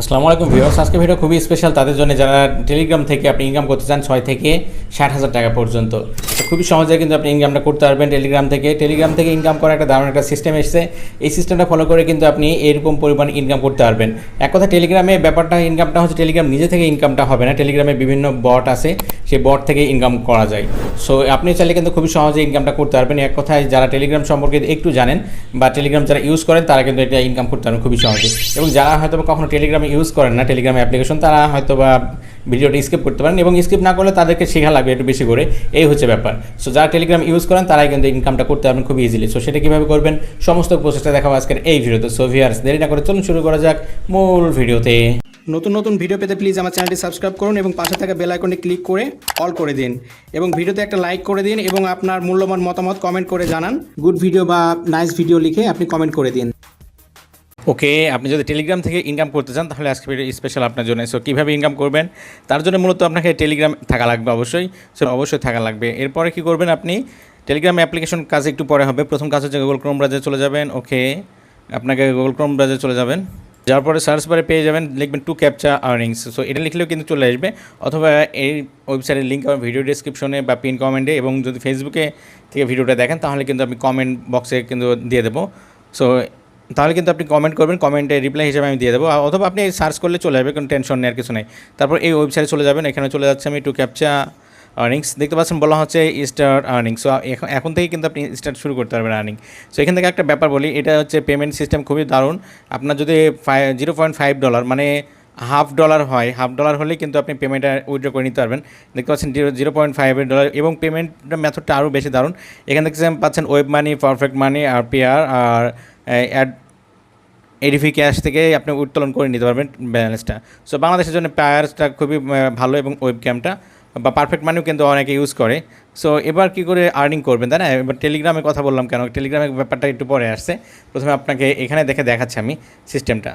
আসসালামু আলাইকুম ভিউয়ার্স, আজকে ভিডিও খুবই স্পেশাল তাদের জন্য যারা টেলিগ্রাম থেকে আপনি ইনকাম করতে চান, ছয় থেকে ষাট হাজার টাকা পর্যন্ত। খুবই সহজে কিন্তু আপনি ইনকামটা করতে পারবেন টেলিগ্রাম থেকে। টেলিগ্রাম থেকে ইনকাম করার একটা দারুণ একটা সিস্টেম এসেছে। এই সিস্টেমটা ফলো করে কিন্তু আপনি এরকম পরিমাণ ইনকাম করতে পারবেন। এক কথা টেলিগ্রামে ব্যাপারটা ইনকামটা হচ্ছে টেলিগ্রাম নিজে থেকে ইনকামটা হবে না। টেলিগ্রামে বিভিন্ন বট আছে, সেই বট থেকে ইনকাম করা যায়। সো আপনি চাইলে কিন্তু খুবই সহজে ইনকামটা করতে পারবেন। এক কথায় যারা টেলিগ্রাম সম্পর্কে একটু জানেন বা টেলিগ্রাম যারা ইউজ করেন, তারা কিন্তু এটা ইনকাম করতে পারবেন খুবই সহজে। এবং যারা হয়তো কখনো টেলিগ্রামে ইউজ করেন না টেলিগ্রাম অ্যাপ্লিকেশন তারা হয়তো বা ভিডিওটা স্কিপ করতে পারেন এবং স্কিপ না করলে তাদেরকে শেখা লাগবে একটু বেশি করে। এই হচ্ছে ব্যাপার। সো যারা টেলিগ্রাম ইউজ করেন, তারাই কিন্তু ইনকামটা করতে পারবেন খুব ইজিলি সো সেটা কীভাবে করবেন? সমস্ত প্রসেসটা দেখাবো আজকের এই ভিডিওতে। সো ভিয়ার্স দেরি না করে চলুন শুরু করা যাক মূল ভিডিওতে। নতুন নতুন ভিডিও পেতে প্লিজ আমার চ্যানেলটি সাবস্ক্রাইব করুন এবং পাশে থাকা বেল আইকনে ক্লিক করে অল করে দিন। এবং ভিডিওতে একটা লাইক করে দিন এবং আপনার মূল্যবান মতামত কমেন্ট করে জানান। গুড ভিডিও বা নাইস ভিডিও লিখে আপনি কমেন্ট করে দিন। ওকে, আপনি যদি টেলিগ্রাম থেকে ইনকাম করতে চান, তাহলে আজকে স্পেশাল আপনার জন্য। সো কীভাবে ইনকাম করবেন? তার জন্য মূলত আপনাকে টেলিগ্রাম থাকা লাগবে অবশ্যই। সো অবশ্যই থাকা লাগবে। এরপরে কি করবেন আপনি? টেলিগ্রাম অ্যাপ্লিকেশন কাজ একটু পরে হবে। প্রথম কাজ হচ্ছে গুগল ক্রোম ব্রাউজারে চলে যাবেন। ওকে, আপনাকে গুগল ক্রোম ব্রাউজারে চলে যাবেন। যার পরে সার্চ বারে পেয়ে যাবেন, লিখবেন টু ক্যাপচা আর্নিংস সো এটা লিখলেও কিন্তু চলে আসবে। অথবা এই ওয়েবসাইটের লিঙ্ক আমার ভিডিও ডিসক্রিপশনে বা পিন কমেন্টে এবং যদি ফেসবুকে থেকে ভিডিওটা দেখেন, তাহলে কিন্তু আমি কমেন্ট বক্সে কিন্তু দিয়ে দেবো। সো তাহলে কিন্তু আপনি কমেন্ট করবেন কমেন্টে রিপ্লাই হিসেবে আমি দিয়ে দেবো। অথবা আপনি সার্চ করলে চলে যাবে, কোনো টেনশন নেওয়ার কিছু নেই। তারপর এই ওয়েবসাইটে চলে যাবেন, এখানে চলে যাচ্ছে আমি টু ক্যাপচা আর্নিংস দেখতে পাচ্ছেন বলা হচ্ছে স্টার্ট আর্নিং সো এখন এখন থেকে কিন্তু আপনি স্টার্ট শুরু করতে পারবেন আর্নিং সো এখান থেকে একটা ব্যাপার বলি, এটা হচ্ছে পেমেন্ট সিস্টেম খুবই দারুণ। আপনার যদি five zero point five dollar মানে হাফ ডলার হয় হাফ ডলার হলে কিন্তু আপনি পেমেন্টটা উইড্রো করে নিতে পারবেন। দেখতে পাচ্ছেন zero zero point five dollar এবং পেমেন্টের মেথডটা আরও বেশি দারুণ। এখান থেকে পাচ্ছেন ওয়েব মানি পারফেক্ট মানি আর পেয়ার আর অ্যাড এডিফি ক্যাশ থেকে আপনি উত্তোলন করে নিতে পারবেন ব্যালেন্সটা সো বাংলাদেশের জন্য পায়ারসটা খুবই ভালো এবং ওয়েব ক্যামটা বা পারফেক্ট মানেও কিন্তু অনেকে ইউজ করে। সো এবার কী করে আর্নিং করবেন, তাই না? এবার টেলিগ্রামে কথা বললাম কেন? টেলিগ্রামের ব্যাপারটা একটু পরে আসছে। প্রথমে আপনাকে এখানে দেখে দেখাচ্ছি আমি সিস্টেমটা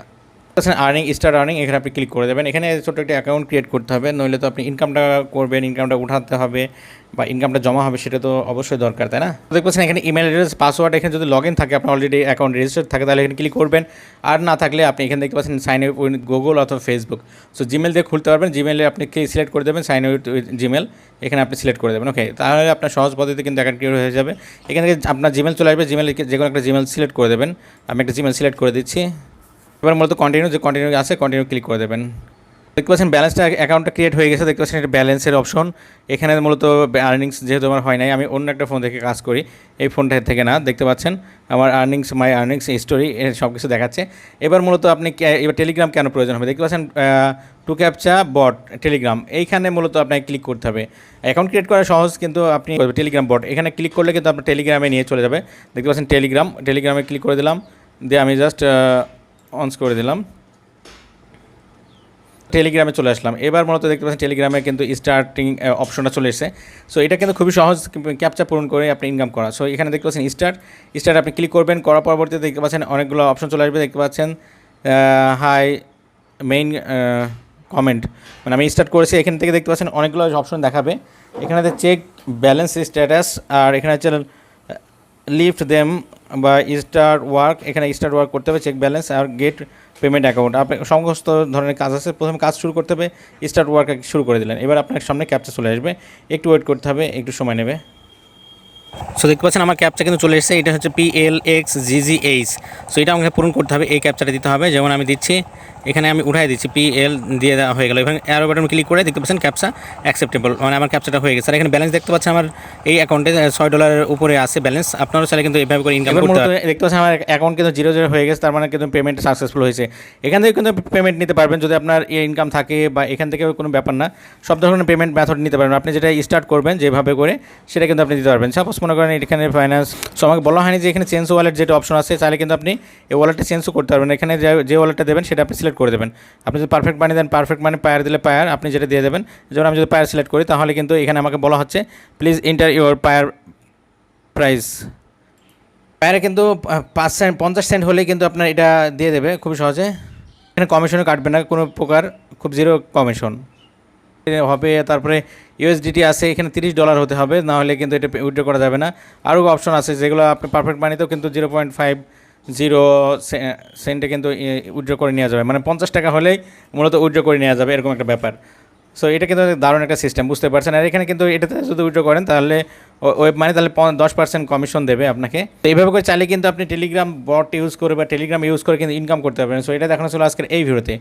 আর্নিং স্টার আর্নিং এখানে আপনি ক্লিক করে দেবেন। এখানে ছোটো একটা অ্যাকাউন্ট ক্রিয়েট করতে হবে, নইলে তো আপনি ইনকামটা করবেন ইনকামটা উঠাতে হবে বা ইনকামটা জমা হবে, সেটা তো অবশ্যই দরকার, তাই না? দেখতে পাচ্ছেন এখানে ইমেল অ্যাড্রেস পাসওয়ার্ড এখানে যদি লগ ইন থাকে, আপনার অলরেডি অ্যাকাউন্ট রেজিস্টার থাকে, তাহলে এখানে ক্লিক করবেন। আর না থাকলে আপনি এখানে দেখতে পাচ্ছেন সাইন আপ উইথ গুগল অথবা ফেসবুক সো জিমেল দিয়ে খুলতে পারবেন জিমেলে আপনি কি সিলেক্ট করে দেবেন সাইন উইথ জিমেল এখানে আপনি সিলেক্ট করে দেবেন। ওকে তাহলে আপনার সহজ পদ্ধতিতে কিন্তু অ্যাকাউন্ট ক্রিয়েট হয়ে যাবে। এখানে আপনার জিমেল চলে আসবে জিমেল যে কোনো একটা জিমেল সিলেক্ট করে দেবেন। আমি একটা জিমেল সিলেক্ট করে দিচ্ছি। এবার মূলত কন্টিনিউ যে কন্টিনিউ আছে কন্টিনিউ ক্লিক করে দেবেন। দেখতে পাচ্ছেন ব্যালেন্সটা অ্যাকাউন্টটা ক্রিয়েট হয়ে গেছে, দেখতে পাচ্ছেন এটা ব্যালেন্সের অপশন এখানে মূলত আর্নিংস যেহেতু আমার হয় নাই, আমি অন্য একটা ফোন থেকে কাজ করি, এই ফোনটা থেকে না, দেখতে পাচ্ছেন? আমার আর্নিংস মাই আর্নিংস স্টোরি সব কিছু দেখাচ্ছে। এবার মূলত আপনি এবার টেলিগ্রাম কেন প্রয়োজন হবে? দেখতে পাচ্ছেন টু ক্যাপচা বট টেলিগ্রাম এইখানে মূলত আপনাকে ক্লিক করতে হবে। অ্যাকাউন্ট ক্রিয়েট করা সহজ, কিন্তু আপনি টেলিগ্রাম বট এখানে ক্লিক করলে কিন্তু আপনার টেলিগ্রামে নিয়ে চলে যাবে। দেখতে পাচ্ছেন টেলিগ্রাম টেলিগ্রামে ক্লিক করে দিলাম, দিয়ে আমি জাস্ট অনস করে দিলাম। টেলিগ্রামে চলে আসলাম। এবার মূলত দেখতে পাচ্ছেন টেলিগ্রামে কিন্তু স্টার্টিং অপশনটা চলে এসেছে। সো এটা কিন্তু খুবই সহজ ক্যাপচা পূরণ করে আপনি ইনকাম করা। সো এখানে দেখতে পাচ্ছেন স্টার্ট স্টার্ট আপনি ক্লিক করবেন, করার পরবর্তীতে দেখতে পাচ্ছেন অনেকগুলো অপশন চলে আসবে। দেখতে পাচ্ছেন হাই মেইন কমেন্ট মানে আমি স্টার্ট করেছি, এখান থেকে দেখতে পাচ্ছেন অনেকগুলো অপশন দেখাবে। এখানে চেক ব্যালেন্স স্ট্যাটাস আর এখানে হচ্ছে লিফট দেম বা স্টার্ট ওয়ার্ক, এখানে স্টার্ট ওয়ার্ক করতে হবে চেক ব্যালেন্স আর গেট পেমেন্ট অ্যাকাউন্ট আপনি সমস্ত ধরনের কাজ আছে, প্রথমে কাজ শুরু করতে হবে স্টার্ট ওয়ার্ক শুরু করে দিলেন। এবার আপনার সামনে ক্যাপচা চলে আসবে। একটু ওয়েট করতে হবে, একটু সময় নেবে। সো দেখতে পাচ্ছেন আমার ক্যাপচা কিন্তু চলে এসেছে, এটা হচ্ছে P L X GG H so এটা আমাকে পূরণ করতে হবে, এই ক্যাপচাটা দিতে হবে। যেমন আমি দিচ্ছি এখানে আমি উঠাই দিচ্ছি পি এল দিয়ে দেওয়া হয়ে গেল। এবং অ্যারো বাটন ক্লিক করে দেখতে পাচ্ছেন ক্যাপচা অ্যাকসেপ্টেবল মানে আমার ক্যাপচাটা হয়ে গেছে। আর এখানে ব্যালেন্স দেখতে পাচ্ছেন আমার এই অ্যাকাউন্টে ছয় ডলারের উপরে আছে ব্যালেন্স আপনারা চাইলে কিন্তু এইভাবে করে ইনকাম করতে দেখতে পাচ্ছেন আমার অ্যাকাউন্ট কিন্তু জিরো জিরো হয়ে গেছে। তার মানে কিন্তু পেমেন্ট সাকসেসফুল হয়েছে। এখান থেকে কিন্তু পেমেন্ট নিতে পারবেন যদি আপনার ইনকাম থাকে বা এখান থেকে কোনো ব্যাপার না। সব ধরনের পেমেন্ট মেথড নিতে পারবেন। আপনি যেটা স্টার্ট করবেন যেভাবে করে সেটা কিন্তু আপনি দিতে পারবেন। সাপোজ মনে করেন এখানে ফাইন্যান্স সো আমাকে বলা হয়নি যে এখানে চেঞ্জ ওয়ালেট যেটা অপশন আছে চাইলে কিন্তু আপনি এই ওয়ালেটটা চেঞ্জও করতে পারবেন। এখানে যে যে ওয়ালেটটা দেবেন সেটা আপনি সিলেক্ট করে দেবেন। আপনি যদি পারফেক্ট মানি দেন পারফেক্ট মানে পায়ার দিলে পায়ার আপনি যেটা দিয়ে দেবেন, যেমন আমি যদি পায়ার সিলেক্ট করি, তাহলে কিন্তু এখানে আমাকে বলা হচ্ছে please enter your Payeer price পায়ারে কিন্তু পাঁচ সেন্ট পঞ্চাশ সেন্ট হলে কিন্তু আপনার এটা দিয়ে দেবে, খুব সহজে। এখানে কমিশনও কাটবে না, কোনো প্রকার, খুব জিরো কমিশন হবে, তারপরে ইউএসডিটি আছে, এখানে তিরিশ ডলার হতে হবে, না হলে কিন্তু এটা উইথড্র করা যাবে না। আরও অপশন আছে, যেগুলো আপনি পারফেক্ট মানিতেও কিন্তু জিরো পয়েন্ট ফাইভ জিরো সেন্টে কিন্তু উইড্রো করে নেওয়া যাবে। মানে পঞ্চাশ টাকা হলেই মূলত উইড্রো করে নেওয়া যাবে, এরকম একটা ব্যাপার। সো এটা কিন্তু দারুণ একটা সিস্টেম বুঝতে পারছেন? আর এখানে কিন্তু এটাতে যদি উইড্রো করেন, তাহলে ওয়েব মানে তাহলে দশ পার্সেন্ট কমিশন দেবে আপনাকে। তো এইভাবে করে চাইলে কিন্তু আপনি টেলিগ্রাম বট ইউজ করে বা টেলিগ্রাম ইউজ করে কিন্তু ইনকাম করতে পারবেন। সো এটা দেখানো ছিল আজকের এই ভিডিওতে।